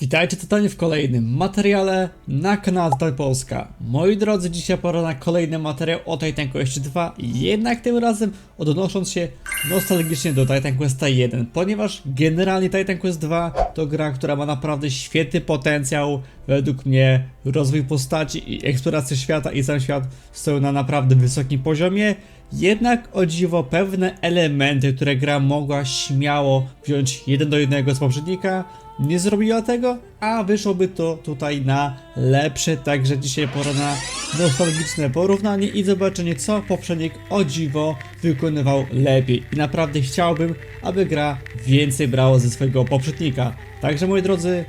Witajcie totalnie w kolejnym materiale na kanale Total Polska. Moi drodzy, dzisiaj pora na kolejny materiał o Titan Quest 2, jednak tym razem odnosząc się nostalgicznie do Titan Quest 1, ponieważ generalnie Titan Quest 2 to gra, która ma naprawdę świetny potencjał, według mnie rozwój postaci i eksploracja świata i sam świat stoją na naprawdę wysokim poziomie, jednak o dziwo pewne elementy, które gra mogła śmiało wziąć jeden do jednego z poprzednika, nie zrobiła tego, a wyszłoby to tutaj na lepsze, także dzisiaj pora na nostalgiczne porównanie i zobaczenie co poprzednik o dziwo wykonywał lepiej. I naprawdę chciałbym, aby gra więcej brała ze swojego poprzednika. Także moi drodzy,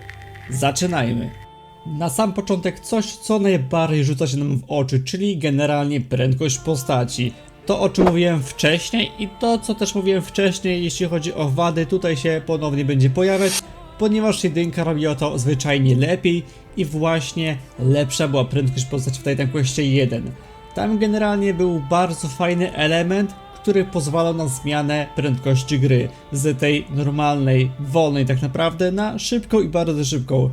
zaczynajmy. Na sam początek coś, co najbardziej rzuca się nam w oczy, czyli generalnie prędkość postaci. To o czym mówiłem wcześniej i to co też mówiłem wcześniej, jeśli chodzi o wady, tutaj się ponownie będzie pojawiać, ponieważ jedynka robiła to zwyczajnie lepiej i właśnie lepsza była prędkość postaci w Titan Questie 1. Tam generalnie był bardzo fajny element, który pozwalał na zmianę prędkości gry z tej normalnej, wolnej tak naprawdę na szybką i bardzo szybką.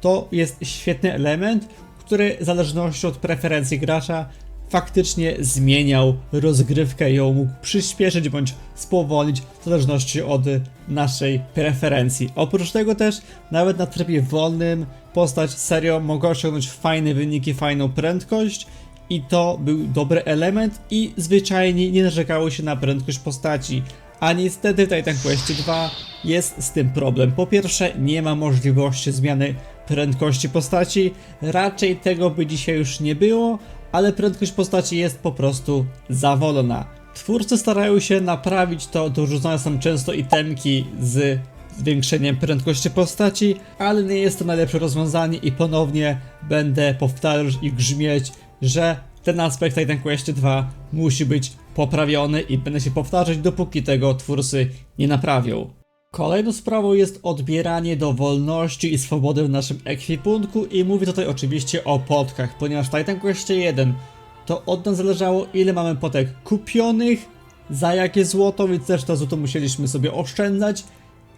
To jest świetny element, który zależności od preferencji gracza faktycznie zmieniał rozgrywkę ją mógł przyspieszyć bądź spowolnić w zależności od naszej preferencji. Oprócz tego też nawet na trybie wolnym postać serio mogła osiągnąć fajne wyniki, fajną prędkość i to był dobry element i zwyczajnie nie narzekało się na prędkość postaci. A niestety w Titan Quest 2 jest z tym problem. Po pierwsze, nie ma możliwości zmiany prędkości postaci, raczej tego by dzisiaj już nie było, ale prędkość postaci jest po prostu zawolona. Twórcy starają się naprawić to, dorzucając tam często itemki z zwiększeniem prędkości postaci, ale nie jest to najlepsze rozwiązanie i ponownie będę powtarzać i grzmieć, że ten aspekt Titan Quest 2 musi być poprawiony i będę się powtarzać dopóki tego twórcy nie naprawią. Kolejną sprawą jest odbieranie dowolności i swobody w naszym ekwipunku i mówię tutaj oczywiście o potkach, ponieważ w Titan Quest 1 to od nas zależało ile mamy potek kupionych, za jakie złoto, więc też to złoto musieliśmy sobie oszczędzać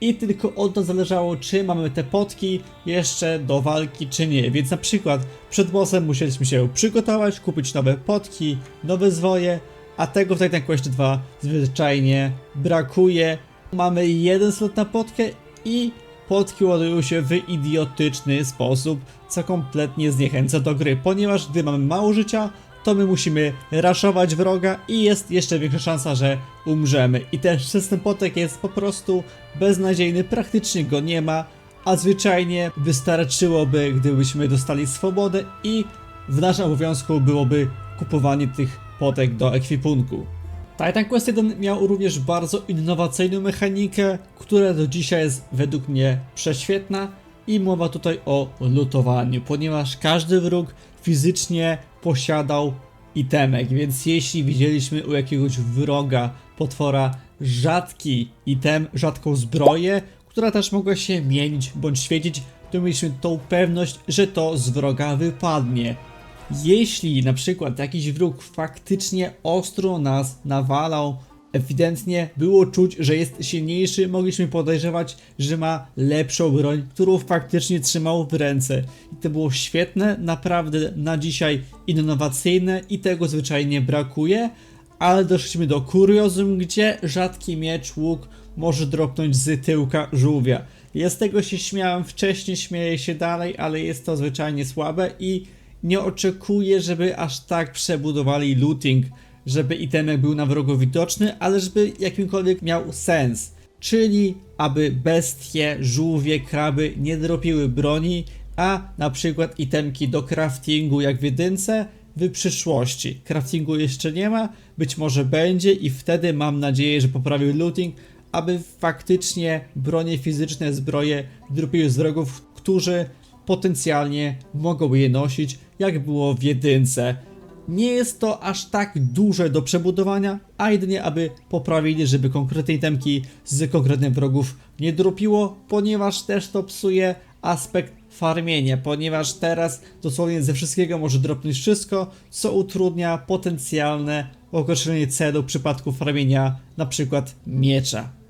i tylko od nas zależało czy mamy te potki jeszcze do walki czy nie, więc na przykład przed bossem musieliśmy się przygotować, kupić nowe potki, nowe zwoje, a tego w Titan Quest 2 zwyczajnie brakuje. Mamy jeden slot na potkę i potki ładują się w idiotyczny sposób, co kompletnie zniechęca do gry, ponieważ gdy mamy mało życia, to my musimy raszować wroga i jest jeszcze większa szansa, że umrzemy. I też system potek jest po prostu beznadziejny, praktycznie go nie ma, a zwyczajnie wystarczyłoby, gdybyśmy dostali swobodę i w naszym obowiązku byłoby kupowanie tych potek do ekwipunku. Titan Quest 1 miał również bardzo innowacyjną mechanikę, która do dzisiaj jest według mnie prześwietna i mowa tutaj o lutowaniu, ponieważ każdy wróg fizycznie posiadał itemek, więc jeśli widzieliśmy u jakiegoś wroga, potwora rzadki item, rzadką zbroję, która też mogła się mienić bądź świecić, to mieliśmy tą pewność, że to z wroga wypadnie. Jeśli na przykład jakiś wróg faktycznie ostro nas nawalał, ewidentnie było czuć, że jest silniejszy, mogliśmy podejrzewać, że ma lepszą broń, którą faktycznie trzymał w ręce. I to było świetne, naprawdę na dzisiaj innowacyjne i tego zwyczajnie brakuje, ale doszliśmy do kuriozum, gdzie rzadki miecz, łuk może dropnąć z tyłka żółwia. Ja z tego się śmiałem wcześniej, śmieję się dalej, ale jest to zwyczajnie słabe i nie oczekuję, żeby aż tak przebudowali looting, żeby itemek był na wrogu widoczny, ale żeby jakimkolwiek miał sens. Czyli aby bestie, żółwie, kraby nie dropiły broni, a na przykład itemki do craftingu jak w jedynce w przyszłości. Craftingu jeszcze nie ma, być może będzie i wtedy mam nadzieję, że poprawił looting, aby faktycznie bronie fizyczne, zbroje dropiły z wrogów, którzy potencjalnie mogą je nosić, jak było w jedynce. Nie jest to aż tak duże do przebudowania, a jedynie aby poprawili, żeby konkretne itemki z konkretnych wrogów nie dropiło, ponieważ też to psuje aspekt farmienia, ponieważ teraz dosłownie ze wszystkiego może dropnąć wszystko, co utrudnia potencjalne określenie celu w przypadku farmienia przykład miecza.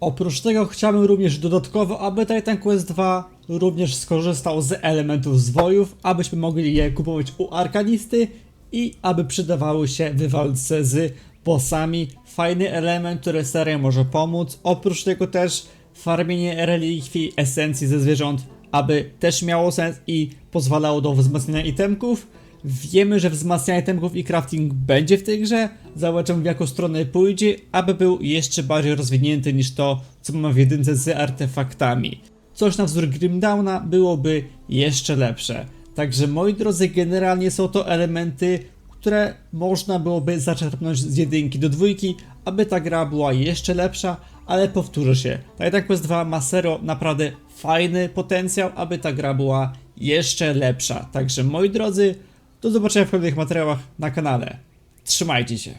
Oprócz tego chciałbym również dodatkowo, aby Titan Quest 2 również skorzystał z elementów zwojów, abyśmy mogli je kupować u arkanisty i aby przydawały się w walce z bossami. Fajny element, który serio może pomóc. Oprócz tego też farmienie relikwii, esencji ze zwierząt, aby też miało sens i pozwalało do wzmacniania itemków. Wiemy, że wzmacnianie itemków i crafting będzie w tej grze. Zobaczymy w jaką stronę pójdzie, aby był jeszcze bardziej rozwinięty niż to, co mamy w jedynce z artefaktami. Coś na wzór Grimdowna byłoby jeszcze lepsze. Także moi drodzy, generalnie są to elementy, które można byłoby zaczerpnąć z jedynki do dwójki, aby ta gra była jeszcze lepsza, ale powtórzę się, Titan Quest 2 ma serio naprawdę fajny potencjał, aby ta gra była jeszcze lepsza. Także moi drodzy, do zobaczenia w kolejnych materiałach na kanale. Trzymajcie się.